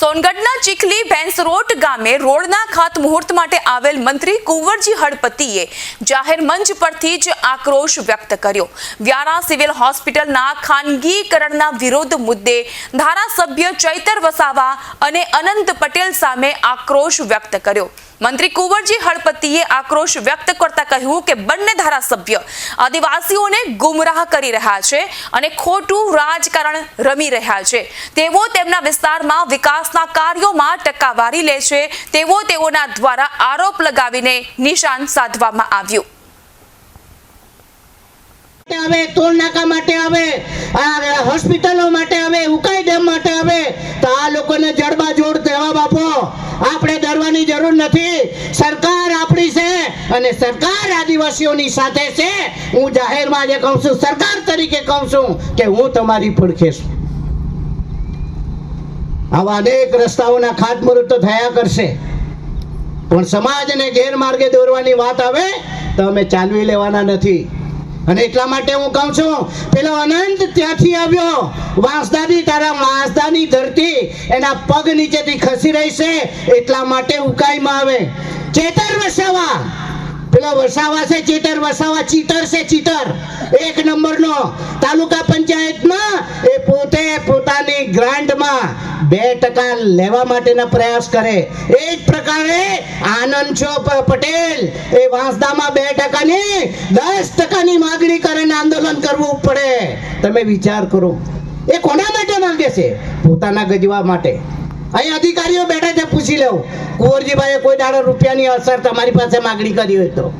સોનગઢના ચીખલી ભેંસરોટ ગામે રોડના ખાત મુહૂર્ત માટે આવેલ મંત્રી કુંવરજી હળપતિએ જાહેર મંચ પરથી જ આક્રોશ વ્યક્ત કર્યો. વ્યારા સિવિલ હોસ્પિટલના ખાનગીકરણના વિરોધ મુદ્દે ધારાસભ્ય ચૈતર વસાવા અને અનંત પટેલ સામે આક્રોશ વ્યક્ત કર્યો. મંત્રી કુંવરજી હળપતિએ આક્રોશ વ્યક્ત કરતા કહ્યું કે બંને ધારાસભ્ય આદિવાસીઓને ગુમરાહ કરી રહ્યા છે અને ખોટું રાજકારણ રમી રહ્યા છે. તેઓ તેમના વિસ્તારમાં વિકાસના કાર્યોમાં ટકાવારી લે છે તેવો તેઓના દ્વારા આરોપ લગાવીને નિશાન સાધવામાં આવ્યું. આવે, ટોલ નાકા માટે આવે, આ હોસ્પિટલો માટે આવે, ઉકાઈ ડેમ માટે આવે, તો આ લોકોને જડબા જોડ જવાબ આપો. આપણે ડરવાની જરૂર નથી. સરકાર આપણી છે અને સરકાર આદિવાસીઓની સાથે છે. હું જાહેરમાં જે કહું છું, સરકાર તરીકે કહું છું કે હું તમારી પડખે છું આવા અનેક રસ્તાઓના ખાતમુહૂર્ત થયા કરશે. પણ સમાજને ગેરમાર્ગે દોરવાની વાત આવે તો અમે ચાલવી લેવાના નથી. અને એટલા માટે હું કહું છું, પેલો અનંત ત્યાંથી આવ્યો. વાંસદાની, તારા વાંસદાની ધરતી એના પગ નીચેથી ખસી રહી છે, એટલા માટે ઉકાઈમાં આવે. ચેતર વસાવા. પેલો વસાવા છે, ચેતર વસાવા, ચીતર છે, ચીતર. એક નંબરનો તાલુકા પંચાયતમાં એ બે ટકા લેવા માટેના પ્રયાસ કરે. એ જ પ્રકારે આનંદ છો પટેલ, એ વાંસદામાં બે ટકાની, દસ ટકાની માગણી કરીને આંદોલન કરવું પડે. તમે વિચાર કરો, એ કોના માટે માંગે છે? પોતાના ગજવા માટે. અહીં અધિકારીઓ બેઠા છે, પૂછી લેવું. કુંવરજીભાઈએ કોઈ દાડો રૂપિયાની અસર તમારી પાસે માગણી કરી હોય તો.